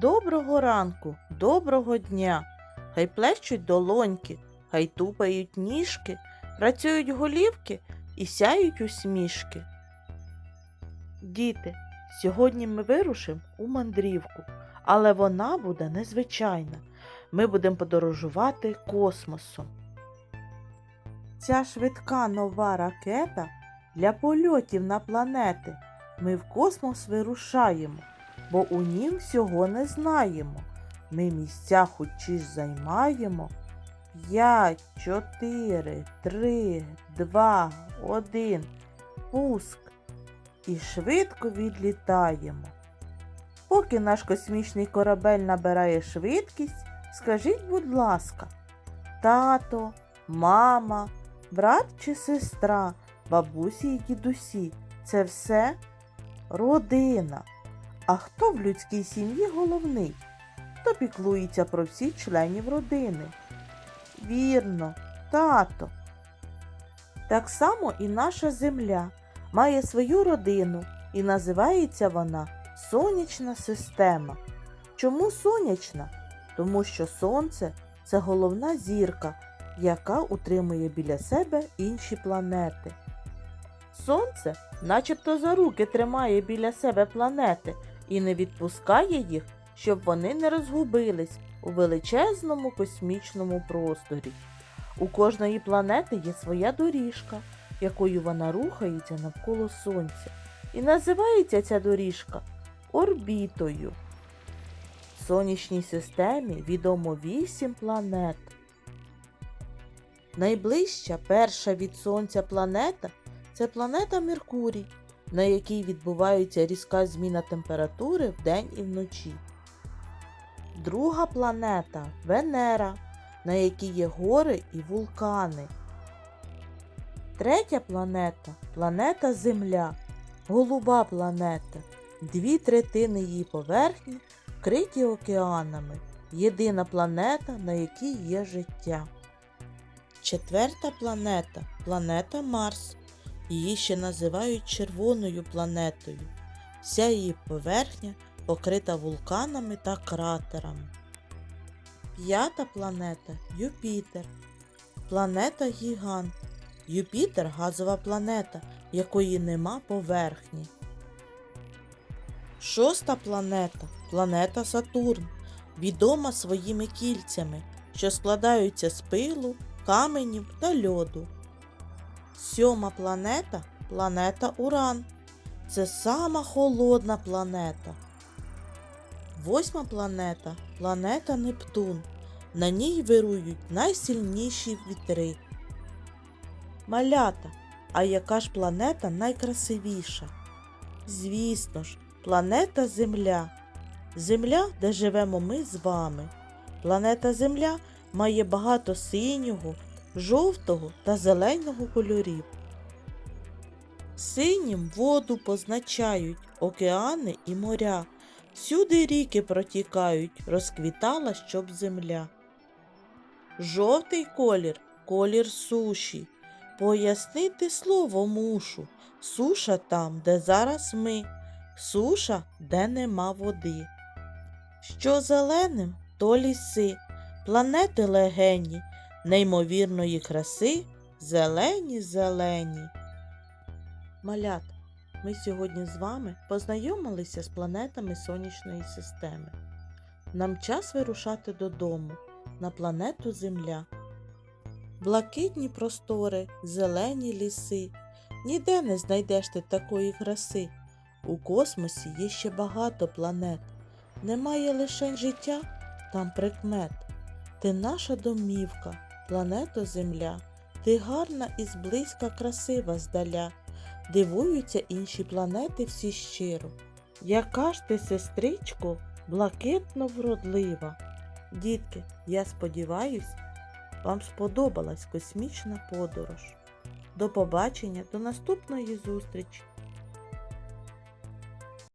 Доброго ранку, доброго дня. Хай плещуть долоньки, хай тупають ніжки, працюють голівки і сяють усмішки. Діти, сьогодні ми вирушимо у мандрівку, але вона буде незвичайна. Ми будемо подорожувати космосом. Ця швидка нова ракета для польотів на планети. Ми в космос вирушаємо, бо у нім всього не знаємо. Ми місця хоч займаємо. П'ять, чотири, три, два, один. Пуск. І швидко відлітаємо. Поки наш космічний корабель набирає швидкість, скажіть, будь ласка, тато, мама, брат чи сестра, бабусі і дідусі це все родина. А хто в людській сім'ї головний? Хто піклується про всіх членів родини? Вірно, тато. Так само і наша земля має свою родину і називається вона Сонячна система. Чому сонячна? Тому що сонце це головна зірка, яка утримує біля себе інші планети. Сонце начебто за руки тримає біля себе планети і не відпускає їх, щоб вони не розгубились у величезному космічному просторі. У кожної планети є своя доріжка, якою вона рухається навколо Сонця. І називається ця доріжка орбітою. В сонячній системі відомо вісім планет. Найближча перша від Сонця планета це планета Меркурій, на якій відбувається різка зміна температури вдень і вночі. Друга планета Венера, на якій є гори і вулкани. Третя планета планета Земля, голуба планета. Дві третини її поверхні вкриті океанами. Єдина планета, на якій є життя. Четверта планета планета Марс. Її ще називають червоною планетою. Вся її поверхня покрита вулканами та кратерами. П'ята планета Юпітер. Планета Гігант. Юпітер газова планета, якої нема поверхні. Шоста планета планета Сатурн, відома своїми кільцями, що складаються з пилу, каменів та льоду. Сьома планета планета Уран. Це сама холодна планета. Восьма планета планета Нептун. На ній вирують найсильніші вітри. Малята, а яка ж планета найкрасивіша? Звісно ж, планета Земля. Земля, де живемо ми з вами. Планета Земля має багато синього, жовтого та зеленого кольорів. Синім воду позначають океани і моря. Всюди ріки протікають, розквітала щоб земля. Жовтий колір колір суші. Пояснити слово мушу. Суша там, де зараз ми, суша, де нема води. Що зеленим, то ліси, планети легені, неймовірної краси, зелені зелені. Малят, ми сьогодні з вами познайомилися з планетами сонячної системи. Нам час вирушати додому на планету Земля. Блакитні простори, зелені ліси. Ніде не знайдеш ти такої краси. У космосі є ще багато планет. Немає лише життя, там прикмет. Ти наша домівка, плането Земля. Ти гарна і зблизька красива здаля. Дивуються інші планети всі щиро. Яка ж ти, сестричко, блакитно вродлива. Дітки, я сподіваюсь, вам сподобалась космічна подорож. До побачення, до наступної зустрічі!